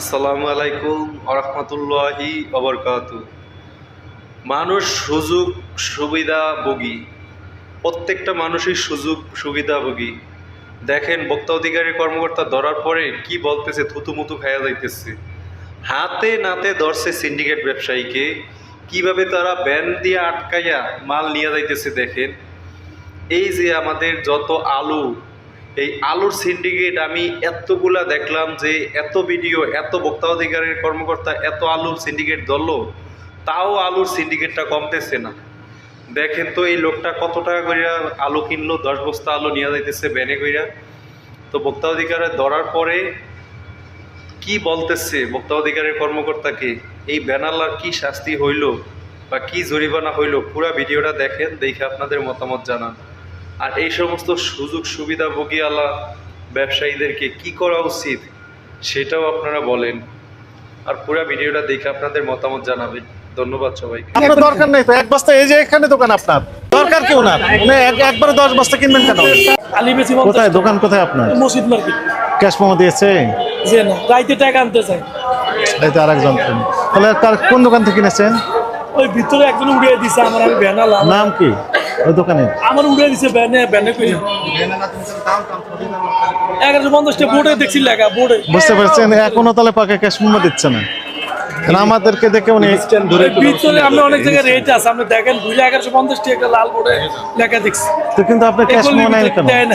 আসসালামু আলাইকুম আরহামতুল্লাহি অবরকাত মানুষ সুযোগ, সুবিধা, ভোগী। প্রত্যেকটা মানুষই সুযোগ সুবিধাভোগী দেখেন বক্তা অধিকারী কর্মকর্তা ধরার পরে কি বলতেছে থুতুমুতু খায়া যাইতেছে। হাতে নাতে ধরছে সিন্ডিকেট ব্যবসায়ীকে। কীভাবে তারা ব্যান দিয়ে আটকাইয়া মাল নিয়ে যাইতেছে দেখেন। এই যে আমাদের যত আলু এই আলুর সিন্ডিকেট আমি এতগুলা দেখলাম যে এত ভিডিও, এত বক্তা অধিকারের কর্মকর্তা এত আলুর সিন্ডিকেট ধরলো, তাও আলুর সিন্ডিকেটটা কমতেছে না। দেখেন তো এই লোকটা কত টাকা কইরা আলু কিনলো, দশ বস্তা আলু নিয়ে যাইতেছে ব্যানে কইরা। তো বক্তা অধিকারে ধরার পরে কি বলতেছে বক্তা অধিকারের কর্মকর্তাকে এই ব্যানারলার কি শাস্তি হইল বা কি জরিমানা হইল? পুরা ভিডিওটা দেখেন, দেখে আপনাদের মতামত জানান। আর এই সমস্ত সুযোগ সুবিধাভোগী আলা ব্যবসায়ীদেরকে কি করা উচিত সেটাও আপনারা বলেন। আর পুরো ভিডিওটা দেখে আপনাদের মতামত জানাবেন। ধন্যবাদ সবাইকে। আপনার দরকার নেই তো? এক বস্তা এই যে এখানে দোকান আপনার। দরকার কেউ না। মানে একবারে দশ বস্তা কিনবেন কেন? কোথায়? দোকান কোথায় আপনার? মসজিদ মার্কেট। ক্যাশ মোমো দিয়েছে? যে না রাইতে টাকা আনতে চাই। এই তো আরেকজন। তাহলে তার কোন দোকান থেকে কিনেছেন? ওই ভিতরে একজন উড়িয়ে দিছে আমার আমি নাম কি? ওই দোকানে? আমার উড়িয়ে দিছে ব্যানে ব্যানে কই এগারোশো পঞ্চাশটা বোর্ডে দেখছি লেখা বোর্ডে। বুঝতে পারছেন? এখনও তাহলে পাকে ক্যাশ মোমো দিচ্ছে না। আমাদেরকে দেখে উনি ভিতরে আমরা অনেক জায়গায় রেট আছে। আপনি দেখেন বুঝলে এগারোশো পঞ্চাশটি একটা লাল বোর্ডে লেখা দেখছি। তো কিন্তু আপনি ক্যাশ মোমো কেন?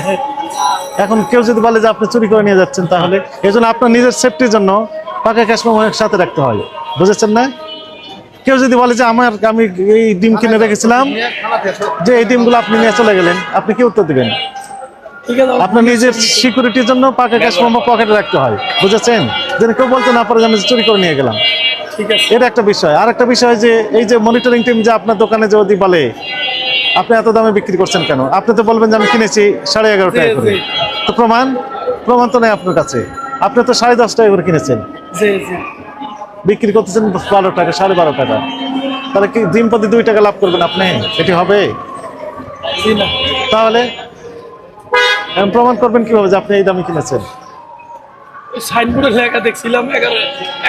এখন কেউ যদি বলে যে আপনি চুরি করে নিয়ে যাচ্ছেন তাহলে এই জন্য আপনার নিজের সেফটির জন্য পাকা ক্যাশ মোমো সাথে রাখতে হয়। বুঝেছেন না? কেউ যদি বলে যে আমার আমি এই ডিম কিনে রেখেছিলাম যে এই ডিমগুলো আপনি নিয়ে চলে গেলেন আপনি কি উত্তর দিবেন? আপনার নিজের সিকিউরিটির জন্য পাকা ক্যাশ মোমো পকেটে রাখতে হয় বুঝেছেন? যেন কেউ বলতে না পারে যে আমি চুরি করে নিয়ে গেলাম। ঠিক আছে। এটা একটা বিষয়। আর একটা বিষয় যে এই যে মনিটরিং টিম যে আপনার দোকানে যদি বলে আপনি এত দামে বিক্রি করছেন কেন? আপনি তো বলবেন যে আমি কিনেছি সাড়ে এগারো টাকা করে। তো প্রমাণ প্রমাণ তো নেই আপনার কাছে। আপনি তো সাড়ে দশ টাকা করে কিনেছেন। বিক্রি করতেছেন বারো টাকা সাড়ে বারো টাকা। তাহলে কি দিন প্রতি দুই টাকা লাভ করবেন আপনি? এটি হবে? তাহলে প্রমাণ করবেন কীভাবে যে আপনি এই দামে কিনেছেন। সাইনবোর্ডে লেখা দেখছিলাম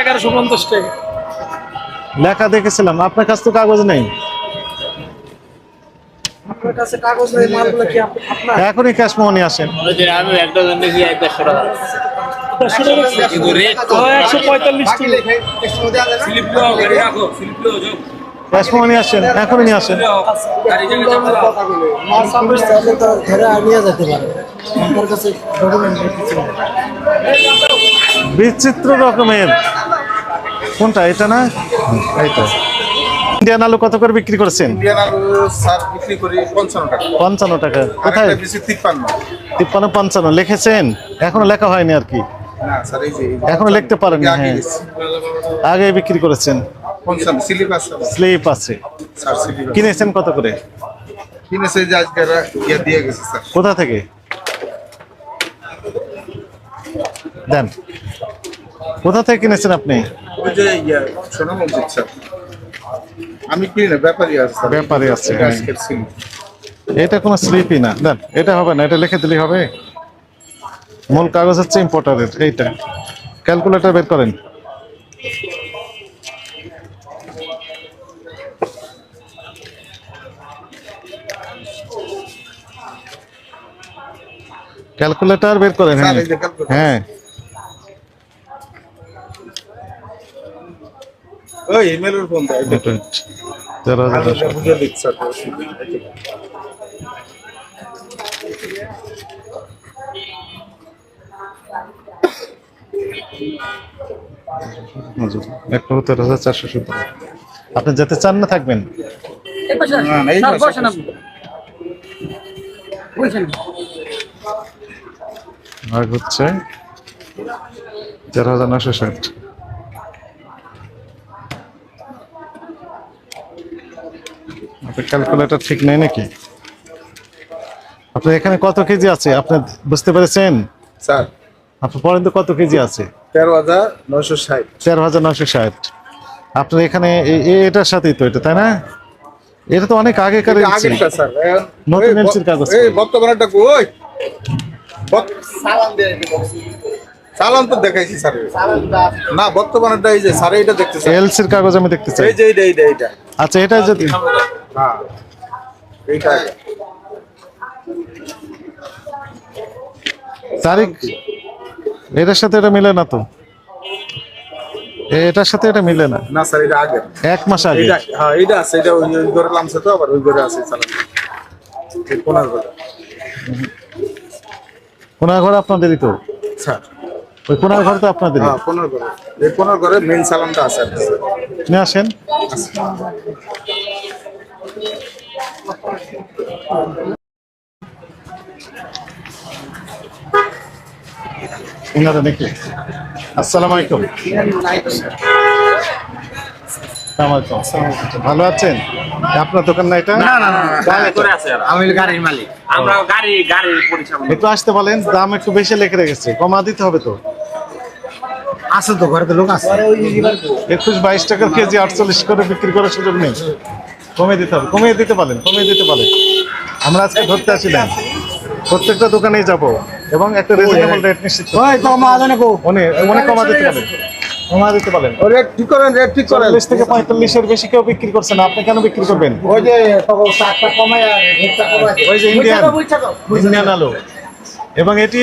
এগারোশো পঞ্চাশ টাকা। লেখা দেখেছিলাম। আপনার কাছে তো কাগজ নেই। আপনার কাছে কাগজ নেই মালগুলো কি আপ- আপনার? এখনই ক্যাশ মোহনি আসেন। আমি একটা কিন্তু রেট একশো পঁয়তাল্লিশ আসেন এখনই নিয়ে আসেন। বিচিত্র রকমের। কোনটা? এটা না? এইটা। ইন্ডিয়ান আলু কত করে বিক্রি করেছেন? ইন্ডিয়ান আলু স্যার বিক্রি করি পঞ্চান্ন টাকা। কোথায়? তিপ্পান্ন পঞ্চান্ন। লিখেছেন? এখনও লেখা হয়নি আর কি। এখনও লিখতে পারেননি, আগে হ্যাঁ। আগে বিক্রি করেছেন? স্লিপ আছে। কিনেছেন কত করে? কিনেছে যে আজকে ইয়ে দিয়ে গেছে স্যার। কোথা থেকে? দেন। কোথা থেকে কিনেছেন আপনি? ওই যে ইয়ে সোনা মসজিদ স্যার। আমি কিনি না ব্যাপারই আছে ব্যাপারী হ্যাঁ। এটা কোনো স্লিপই না। দেন এটা হবে না এটা লিখে দিলেই হবে? মূল কাগজ হচ্ছে ইম্পোর্টারের এইটা। ক্যালকুলেটর বের করেন। ক্যালকুলেটর বের করেন হ্যাঁ। স্যার। হ্যাঁ। ওই ইমেলের ফোন দেয়। এটা তেরো হাজার আমি এটা বুঝে দিচ্ছি স্যার মজুর। এক লক্ষ তেরো হাজার চারশো সত্তর। আপনি যেতে চান না থাকবেন? ভাগ হচ্ছে তেরো হাজার নশো ষাট। আপনার ক্যালকুলেটর ঠিক নেই নাকি? আপনার এখানে কত কেজি আছে? আপনি বুঝতে পেরেছেন? স্যার। আপনার পর্যন্ত কত কেজি আছে? তেরো হাজার নয়শো ষাট। তেরো হাজার নশো ষাট। আপনার এখানে এ- এ- এটার সাথেই তো এটা তাই না? এটা তো অনেক আগেকার আগেরটা স্যার নতুন এমসির কাগজ এই কই? কই চালান তো দেখাইছি স্যার। না বর্তমানেটা এই যে স্যার এইটা দেখতেছে এলসির কাগজ আমি দেখতে চাই। এই যে এইটা এইটা এইটা। আচ্ছা এটা যদি হ্যাঁ এইটা তারিখ এটার সাথে এটা মিলে না তো? এটার সাথে এটা মিলে না? না স্যার এটা আগে এক মাস আগে। এইটা হ্যাঁ এটা আছে এটা ওই ঘরে লামছে তো আবার ওই ঘরে আছে চালান। কোনার ঘরে। কোনার ঘর আপনাদেরই তো? স্যার। ওই কোনার ঘর তো আপনাদেরই? হ্যাঁ কোনার ঘরে। এই কোনার ঘরে মেইন চালানটা আছে। নিয়ে আসেন। ইনারা নাকি? আসসালামু আলাইকুম। ভালো আছেন? আপনার দোকান না এটা? আমি গাড়ির মালিক। আমরা গাড়ি গাড়ির পরিচালনা একটু আসতে বলেন দাম একটু বেশি লেখে রেখেছে। কমা দিতে হবে তো? আছে তো ঘরে তো লোক আছে। একুশ বাইশ টাকার কেজি আটচল্লিশ করে বিক্রি করার সুযোগ নেই। কমিয়ে দিতে হবে কমিয়ে দিতে পারেন কমিয়ে দিতে পারেন আমরা আজকে ধরতে আসি না। প্রত্যেকটা দোকানেই যাব। এবং একটা রিজনেবল রেট নিশ্চিত। ওই তো মা জানে কো। অনেক অনেক কমা দিতে পারেন। কমা দিতে পারেন। রেট ঠিক করেন রেট ঠিক করেন। চল্লিশ থেকে পঁয়তাল্লিশের বেশি কেউ বিক্রি করছে না। আপনি কেন বিক্রি করবেন? ওই যে তখন চারটা কমায় আর রেটটা কমায়। ওই যে ইন্ডিয়ান ইন্ডিয়ান আলু। এবং এটি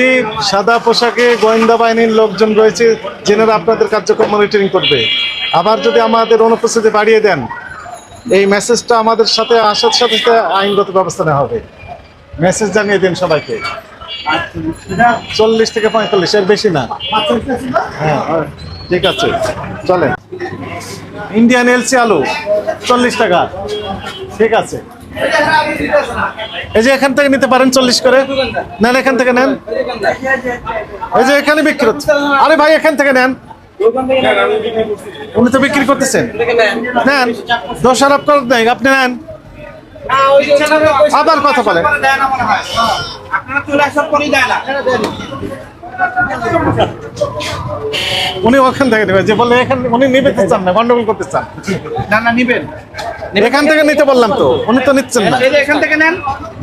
সাদা পোশাকে গোয়েন্দা বাহিনীর লোকজন রয়েছে যেনারা আপনাদের কার্যক্রম মনিটরিং করবে। আবার যদি আমাদের অনুপস্থিতি বাড়িয়ে দেন এই মেসেজটা আমাদের সাথে আসার সাথে সাথে আইনগত ব্যবস্থা নেওয়া হবে। মেসেজ জানিয়ে দিন সবাইকে। চল্লিশ থেকে পঁয়তাল্লিশ, এর বেশি না। হ্যাঁ ঠিক আছে, চলেন। ইন্ডিয়ান এলসি আলু, চল্লিশ টাকা। ঠিক আছে। এই যে এখান থেকে নিতে পারেন চল্লিশ করে। নেন এখান থেকে, নেন। এই যে এখানে বিক্রি হচ্ছে। আরে ভাই, এখান থেকে নেন। উনি তো বিক্রি করতেছেন। নেন। দোষারোপ করেন আপনি নেন। আবার কথা বলেন উনি ওখান থেকে নেবেন যে বলে এখান উনি নিবে চান না গন্ডগোল করতে চান। না না নিবেন। এখান থেকে নিতে বললাম তো উনি তো নিচ্ছেন না। এখান থেকে নেন।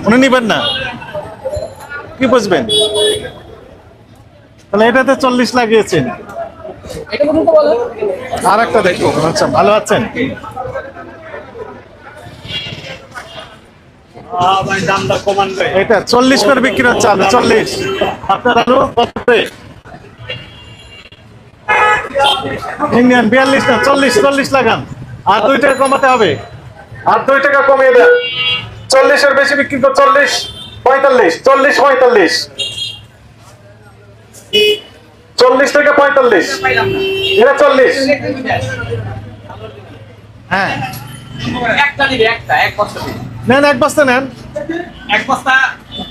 উনি নিবেন না। কি বুঝবেন? তাহলে এটাতে চল্লিশ লাগিয়েছেন। আর একটা দেখো আচ্ছা ভালো আছেন? এটা চল্লিশ করে বিক্রি হচ্ছে আলু চল্লিশ। আপনার আলু কত? ইন্ডিয়ান বিয়াল্লিশ না চল্লিশ চল্লিশ লাগান। আর দুই টাকা কমাতে হবে। আর দুই টাকা কমিয়ে দেন। চল্লিশের বেশি বিক্রি কর চল্লিশ পঁয়তাল্লিশ চল্লিশ পঁয়তাল্লিশ। চল্লিশ থেকে পঁয়তাল্লিশ। এটা চল্লিশ। হ্যাঁ। একটা দিবে একটা এক দিবে। নেন এক বস্তা নেন। এক বস্তা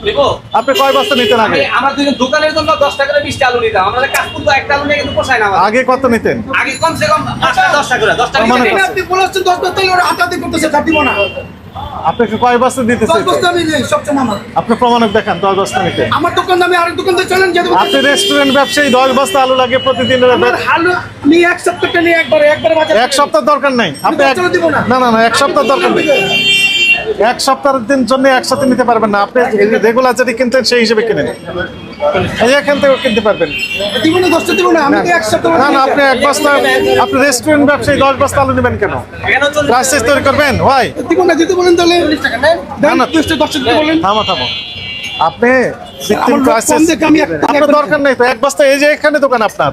দেবো আপনি কয় বস্তা নিতেন আগে? আমরা দুজন দোকানের জন্য দশ টাকা করে বিশটা আলু নিতাম। আমরা কাজ করতো একটা আলু নিয়ে কিন্তু পোষায় না আগে কত নিতেন? আগে কমসে কম পাঁচটা দশটা করে দশটা কাছে। আপনি বলেছেন দশ বস্তা ওরা হাতাহাতি করতেছে কাট দিব না। আপনাকে কয় বস্তা দিতে দশ বস্তা আমি নেই সবসময় আপনি প্রমাণক দেখান দশ বস্তা নিতে। আমার দোকান আমি আরেক দোকান থেকে চলেন আপনি রেস্টুরেন্ট ব্যবসায়ী দশ বস্তা আলু লাগে প্রতিদিন আমি এক সপ্তাহটা নিয়ে একবার একবার বাজার এক সপ্তাহ দরকার নাই। আপনি। না। না না এক সপ্তাহ দরকার নেই। এক সপ্তাহের দিন জন্য একসাথে নিতে পারবেন না। আপনি রেগুলার যদি কিনতেন সেই হিসেবে কিনেন এখান থেকে কিনতে পারবেন। দিব না না আপনি এক বস্তা আপনি রেস্টুরেন্ট ব্যবসায়ী দশ বস্তা আলু নেবেন কেন? এখানেও তৈরি করবেন? ভাই না বলেন তাহলে। না, থামো থামো। আপনি দরকার নেই তো এক বস্তা এই যে এখানে দোকান আপনার।